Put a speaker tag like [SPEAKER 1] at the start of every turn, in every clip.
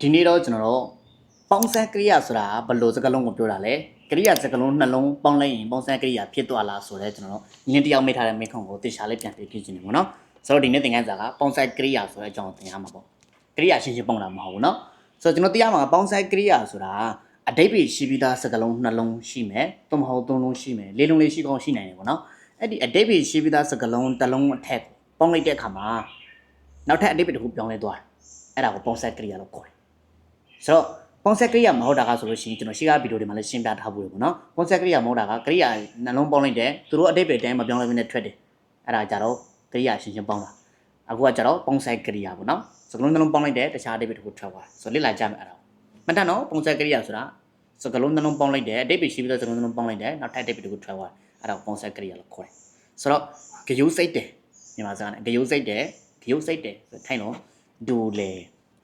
[SPEAKER 1] ဒီနေ့တော့ကျွန်တော်တို့ပေါင်းစပ်ကရိယာဆိုတာဘယ်လိုစကားလုံးကိုပြောတာလဲကရိယာစကားလုံးနှလုံးပေါင်းလိုက်ရင်ပေါင်းစပ်ကရိယာဖြစ်သွားလားဆိုတော့ကျွန်တော်တို့ညင်းတယောက်မိထားတဲ့မိခွန်းကိုတေချာလေးပြန်ပြပြခြင်းနေပေါ့နော်ဆိုတော့ဒီနေ့သင်ခန်းစာကပေါင်းစပ်ကရိယာဆိုတဲ့အကြောင်းကိုသင်ရမှာပေါ့ကရိယာရှင်းရှင်းပေါင်းတာမဟုတ်ဘူးနော်ဆိုတော့ကျွန်တော်သိရမှာကပေါင်းစပ်ကရိယာဆိုတာအတိတ်ပဲရှိပြီးသားစကားလုံးနှလုံးရှိမယ်သို့မဟုတ်သုံးလုံးရှိမယ်လေးလုံးလေးရှိကောင်းရှိနိုင်တယ်ပေါ့နော်အဲ့ဒီအတိတ်ပဲရှိပြီးသားစကားလုံးတစ်လုံးအထက်ကိုပေါင်းလိုက်တဲ့အခါမှာနောက်ထပ်အတိတ်ပဲတစ်ခုပြောင်းလဲသွားတယ်အဲ့ဒါကိုပေါင်းစပ်ကရိယာလို့ခေါ်တယ် ဆိုတော့ပုံစံကရိယာမဟုတ်တာကဆိုလို့ရှိရင်ကျွန်တော်ရှေ့ကဗီဒီယိုတွေမှာလည်းရှင်းပြထားဖို့ရပေါ့နော်ပုံစံကရိယာမဟုတ်တာကကရိယာနှလုံးပေါင်းလိုက်တယ်သူတို့အတိတ်ပဲတိုင်းမပြောင်းလဲဘဲနဲ့ထွက်တယ်အဲ့ဒါကြတော့ကရိယာရှင်းရှင်းပေါင်းတာအခုကကြတော့ပုံစံကရိယာပေါ့နော်စကလုံးနှလုံးပေါင်းလိုက်တယ်တခြားအတိတ်ပဲတစ်ခုထွက်သွားဆိုတော့လေ့လာကြမယ်အဲ့ဒါမတတ်နော်ပုံစံကရိယာဆိုတာစကလုံးနှလုံးပေါင်းလိုက်တယ်အတိတ်ပဲရှိပြီးတော့စကလုံးနှလုံးပေါင်းလိုက်တယ်နောက်ထပ်အတိတ်ပဲတစ်ခုထွက်သွားအဲ့ဒါကိုပုံစံကရိယာလို့ခေါ်တယ်ဆိုတော့ဂယုစိတ်တယ်မြန်မာစကားနဲ့ဂယုစိတ်တယ်ဂယုစိတ်တယ်ဆိုထိုင်တော့ဒူလေ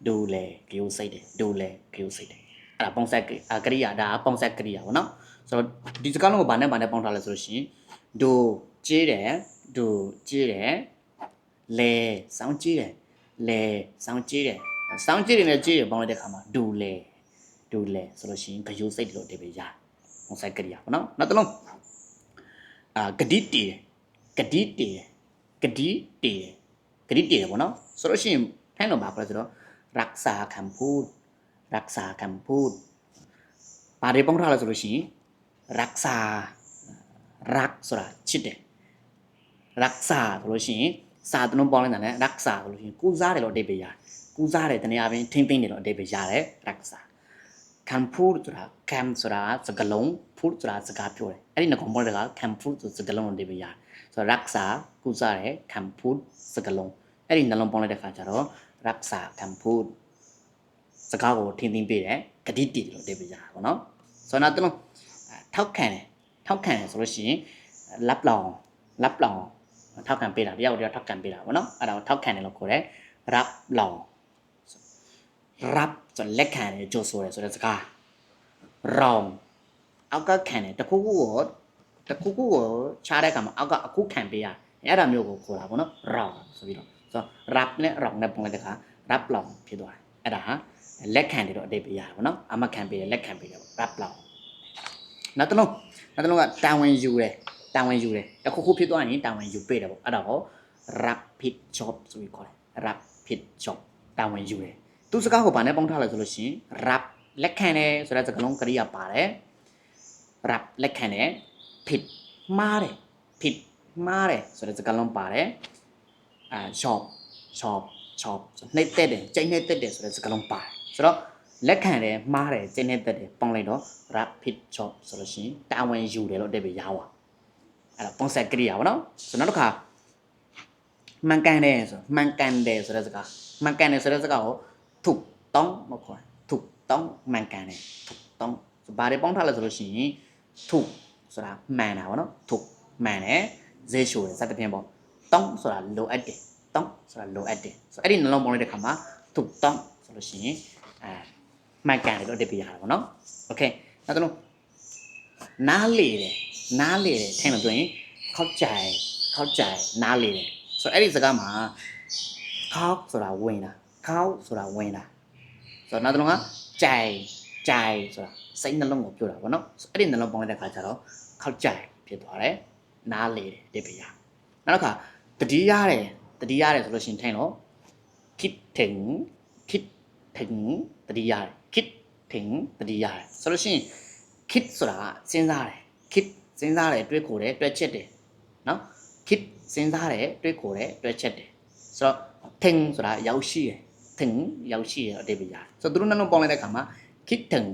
[SPEAKER 1] ဒူလေဂယုစိတ်တယ်ဒူလေဂယုစိတ်တယ်အဲ့ဒါပုံစံကကရိယာဒါကပုံစံကရိယာပေါ့နော်ဆိုတော့ဒီစကားလုံးကိုဗာနဲ့ဗာနဲ့ပေါင်းထားလဲဆိုလို့ရှိရင်ဒိုကြေးတယ်ဒိုကြေးတယ်လဲစောင်းကြေးတယ်လဲစောင်းကြေးတယ်စောင်းကြေးတယ်နဲ့ကြေးတယ်ပေါင်းလိုက်တဲ့ခါမှာဒူလဲဒူလဲဆိုလို့ရှိရင်ဂယုစိတ်လို့အဓိပ္ပာယ်ရတယ်ပုံစံကရိယာပေါ့နော်နောက်တစ်လုံးအာဂတိတည်ဂတိတည်ဂတိတည်ဂတိတည်ပေါ့နော်ဆိုလို့ရှိရင်ထိုင်းလို့ပါပြောဆိုတော့ รักษาคำพูด รักษาคำพูดပါရီပေါင်းထားလို့ဆိုလို့ရှိရင်รักษารักဆိုတာချစ်တယ်รักษาဆိုလို့ရှိရင်စာတလုံးပေါင်းလိုက်တာနဲ့รักษาဆိုလို့ရှိရင်ကုစားတယ်လို့အဓိပ္ပာယ်ရတယ်ကုစားတယ်တနည်းအားဖြင့်ထိမ့်သိမ့်တယ်လို့အဓိပ္ပာယ်ရတယ်รักษาคำพูดဆိုတာ cam ဆိုတာစကားလုံး food ဆိုတာစကားပြောတယ်အဲ့ဒီနှစ်ခုပေါင်းတဲ့က cam food ဆိုစကားလုံးလို့အဓိပ္ပာယ်ရတယ်ဆိုတော့รักษาကုစားတယ် cam food စကားလုံးအဲ့ဒီနှလုံးပေါင်းလိုက်တဲ့ခါကျတော့ รักษา cam food စကားကိုထင်သင်ပေးတယ်ဂတိတည်တယ်လို့အဓိပ္ပာယ်ရတာပေါ့နော်ဆိုတော့နောက်တစ်လုံးအဲထောက်ခံတယ်ထောက်ခံတယ်ဆိုလို့ရှိရင်လက်လောင်လက်လောင်ထောက်ခံပေးတာတယောက်တယောက်ထောက်ခံပေးတာပေါ့နော်အဲ့ဒါကိုထောက်ခံတယ်လို့ခေါ်တယ်รับလောင်รับဆိုလက်ခံတယ်ကြိုဆိုတယ်ဆိုတဲ့စကားရောင်အောက်ကခံတယ်တခုခုကိုတခုခုကိုချားတဲ့အခါမှာအောက်ကအခုခံပေးရအဲ့ဒါမျိုးကိုခေါ်တာပေါ့နော်ရောင်ဆိုပြီးတော့ ဆိုတော့ rap နဲ့ရောင်နဲ့ပုံလိုက်တဲ့အခါ rap လောင်ဖြစ်သွားတယ်အဲ့ဒါဟာလက်ခံတယ်တော့အတိတ်ပြရတယ်ဗောနော်အမခံပေးတယ်လက်ခံပေးတယ်ပေါ့ rap လောက်နောက်တစ်လုံးနောက်တစ်လုံးကတာဝန်ယူတယ်တာဝန်ယူတယ်တခုခုဖြစ်သွားရင်တာဝန်ယူပေးတယ်ပေါ့အဲ့ဒါကို rapid job ဆိုပြီးခေါ်တယ် rapid job တာဝန်ယူတယ်သူစကားကိုဗာနဲ့ပေါင်းထားလိုက်ဆိုလို့ရှိရင် rap လက်ခံတယ်ဆိုတဲ့စကားလုံးကရိယာပါတယ် rap လက်ခံတယ် fit မှားတယ် fit မှားတယ်ဆိုတဲ့စကားလုံးပါတယ် အဲ shop shop shop နှိပ်တက်တယ်ကြိတ်နှိပ်တက်တယ်ဆိုတဲ့စကားလုံးပါတယ်ဆိုတော့လက်ခံတယ်မှားတယ်ကြိတ်နှိပ်တက်တယ်ပေါင်းလိုက်တော့ rapid shop ဆိုလို့ရှိရင်တာဝန်ယူတယ်လို့အတိတ်ပဲရောင်းပါအဲ့ဒါပုံစံကရိယာပေါ့နော်ဆိုတော့နောက်တစ်ခါမှန်ကန်တယ်ဆိုမှန်ကန်တယ်ဆိုတဲ့စကားမှန်ကန်တယ်ဆိုတဲ့စကားကိုထုတောင်းမခေါ်ထုတောင်းမှန်ကန်တယ်ထုတောင်းဆိုဘာတွေပေါင်းထားလဲဆိုလို့ရှိရင်ထုဆိုတာမှန်တာပေါ့နော်ထုမှန်တယ်ဈေးရှိုးတယ်စသဖြင့်ပေါ့ ต้องဆိုတာလိုအပ်တယ်ต้องဆိုတာလိုအပ်တယ်ဆိုတော့အဲ့ဒီနှလုံးပေါင်းလိုက်တဲ့ခါမှာถูกต้องဆိုလို့ရှိရင်အဲမှန်ကန်တယ်လို့အဓိပ္ပာယ်ရတာပေါ့နော်โอเคနောက်တစ်လုံးနားလေတယ်နားလေတယ်ထင်လို့ပြောရင်เข้าใจเข้าใจနားလေတယ်ဆိုတော့အဲ့ဒီစကားမှာခောက်ဆိုတာဝင်တာခောက်ဆိုတာဝင်တာဆိုတော့နောက်တစ်လုံးကကြိုင်ကြိုင်ဆိုတာစိတ်နှလုံးကိုပြောတာပေါ့နော်ဆိုအဲ့ဒီနှလုံးပေါင်းလိုက်တဲ့ခါကျတော့ခောက်ကြိုင်ဖြစ်သွားတယ်နားလေတယ်အဓိပ္ပာယ်ရနောက်တစ်ခါ တတိရတယ်တတိရတယ်ဆိုလို့ရှိရင်ထိုင်တော့ခစ်ထင်ခစ်ထင်တတိရတယ်ခစ်ထင်တတိရတယ်ဆိုလို့ရှိရင်ခစ်ဆိုတာကစဉ်းစားတယ်ခစ်စဉ်းစားတယ်တွေးခေါ်တယ်တွက်ချက်တယ်နော်ခစ်စဉ်းစားတယ်တွေးခေါ်တယ်တွက်ချက်တယ်ဆိုတော့ထင်ဆိုတာရောက်ရှိတယ်ထင်ရောက်ရှိတယ်အတိပ္ပယ်ရတယ်ဆိုတော့သူတို့နှလုံးပေါင်းလိုက်တဲ့အခါမှာခစ်ထင်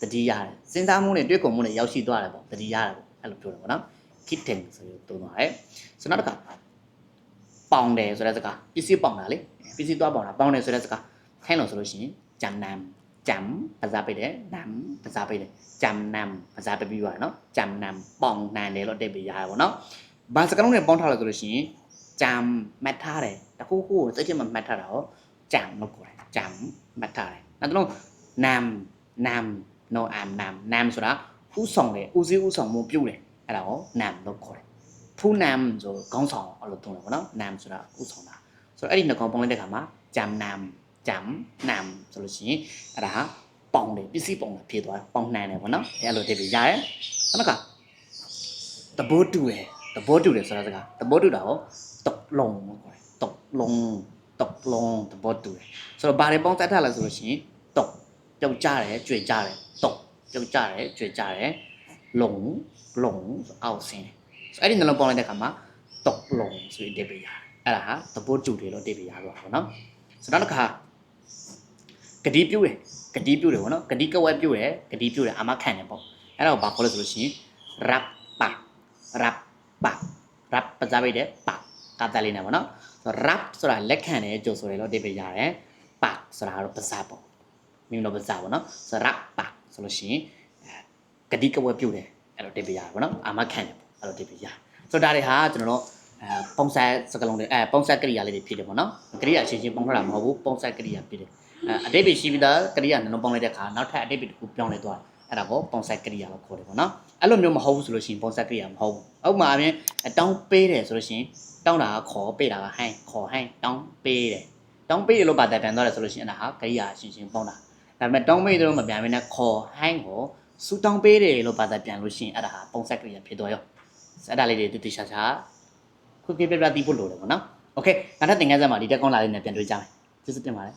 [SPEAKER 1] တတိရတယ်စဉ်းစားမှုနဲ့တွေးခေါ်မှုနဲ့ရောက်ရှိသွားတယ်ပေါ့တတိရတယ်ပေါ့အဲ့လိုပြောတယ်ပေါ့နော်ခစ်ထင်ဆိုပြီးသုံးသွားတယ်ဆိုတော့နောက်တစ်ခါ ပေါင်တယ်ဆိုတဲ့စကားပစ္စည်းပေါင်တာလေပစ္စည်းသွားပေါင်တာပေါင်တယ်ဆိုတဲ့စကားထိုင်းလို့ဆိုလို့ရှိရင်ဂျမ်နမ်ဂျမ်ပဇာပေးတယ်နမ်ပဇာပေးတယ်ဂျမ်နမ်ပဇာပေးပြီးွားနော်ဂျမ်နမ်ပေါင်နန်တယ်လို့တက်ပြီးရတာပေါ့နော်ဘာစကားလုံးနဲ့ပေါင်းထားလို့ဆိုလို့ရှိရင်ဂျမ်မှတ်ထားတယ်တခုခုကိုစိတ်ထဲမှာမှတ်ထားတာဟောဂျမ်လို့ခေါ်တယ်ဂျမ်မှတ်ထားတယ်နောက်တစ်လုံးနမ်နမ် no am nam nam ဆိုတာဥဆောင်တယ်ဥစည်းဥဆောင်မှုပြုတ်တယ်အဲ့ဒါကို nam လို့ခေါ်တယ် ဖူးနမ်ဆိုခေါင်းဆောင်အဲ့လိုသုံးတယ်ပေါ့နော်နမ်ဆိုတာဥဆောင်တာဆိုတော့အဲ့ဒီနှစ်ကောင်ပေါင်းလိုက်တဲ့ခါမှာဂျမ်နမ်ဂျမ်နမ်ဆိုလို့ရှိရင်အဲ့ဒါဟာပေါင်တယ်ပစ္စည်းပေါင်တာဖြစ်သွားတယ်ပေါင်နှံတယ်ပေါ့နော်အဲ့လိုတစ်ပြရတယ်နောက်ကတဘောတူတယ်တဘောတူတယ်ဆိုတာစကားတဘောတူတာဟောတုတ်လုံးခေါ်တယ်တုတ်လုံးတုတ်လုံးတဘောတူတယ်ဆိုတော့ဘာတွေပေါင်းစပ်ထားလဲဆိုလို့ရှိရင်တုတ်ပြုတ်ကြတယ်ကြွေကြတယ်တုတ်ပြုတ်ကြတယ်ကြွေကြတယ်လုံလုံဆိုအောက်ဆင်းတယ် ဆိုအဲ့ဒီနှလုံးပေါင်းလိုက်တဲ့အခါမှာတုတ်လုံးဆိုပြီးတစ်ပြရတယ်အဲ့ဒါဟာတဘောတူတယ်လို့တစ်ပြရတော့ပါနော်ဆိုတော့နောက်တစ်ခါဂတိပြုတ်တယ်ဂတိပြုတ်တယ်ဗောနော်ဂတိကဝက်ပြုတ်တယ်ဂတိပြုတ်တယ်အာမခံတယ်ပေါ့အဲ့ဒါကိုဘာခေါ်လဲဆိုလို့ရှိရင် rap pa rap pa rap ပဇာပိတ်တယ် pa ကတလေးနဲ့ဗောနော်ဆိုတော့ rap ဆိုတာလက်ခံတယ်ကြိုဆိုတယ်လို့အဓိပ္ပာယ်ရတယ် pa ဆိုတာကတော့ပဇာပေါ့မိမတို့ပဇာပေါ့နော်ဆိုတော့ rap pa ဆိုလို့ရှိရင်အဲဂတိကဝက်ပြုတ်တယ်အဲ့လိုအဓိပ္ပာယ်ရတယ်ဗောနော်အာမခံတယ်ပေါ့ အဲ့လိုအဓိပ္ပာယ်ရတယ်ဆိုတော့ဒါတွေဟာကျွန်တော်တို့အဲပုံစံစကလုံးတွေအဲပုံစံကရိယာလေးတွေဖြစ်တယ်ပေါ့နော်ကရိယာအချင်းချင်းပုံထတာမဟုတ်ဘူးပုံစံကရိယာဖြစ်တယ်အဲအတိတ်ပဲရှိပြီးသားကရိယာနှလုံးပေါင်းလိုက်တဲ့အခါနောက်ထပ်အတိတ်ပဲတစ်ခုပြောင်းလဲသွားတယ်အဲ့ဒါကိုပုံစံကရိယာလို့ခေါ်တယ်ပေါ့နော်အဲ့လိုမျိုးမဟုတ်ဘူးဆိုလို့ရှိရင်ပုံစံကရိယာမဟုတ်ဘူးဥပမာအပြင်တောင်းပေးတယ်ဆိုလို့ရှိရင်တောင်းတာကခေါ်ပေးတာကဟိုင်းခေါ်ဟိုင်းတောင်းပေးတယ်တောင်းပေးတယ်လို့ပါတပြန်သွားတယ်ဆိုလို့ရှိရင်အဲ့ဒါဟာကရိယာရှင်းရှင်းပေါင်းတာဒါပေမဲ့တောင်းပေးတယ်လို့မပြန်ဘဲနဲ့ခေါ်ဟိုင်းကိုစူတောင်းပေးတယ်လို့ပါတပြန်လို့ရှိရင်အဲ့ဒါဟာပုံစံကရိယာဖြစ်သွားရော အဲ့ဒါလေးတွေတူတူရှာရှာခွင့်ပြပြပြသိဖို့လိုတယ်ပေါ့နော်โอเคနောက်ထပ်သင်ခန်းစာမှာဒီတက်ကောင်းလာလေးနဲ့ပြန်တွေ့ကြမယ်ကျေးဇူးတင်ပါတယ်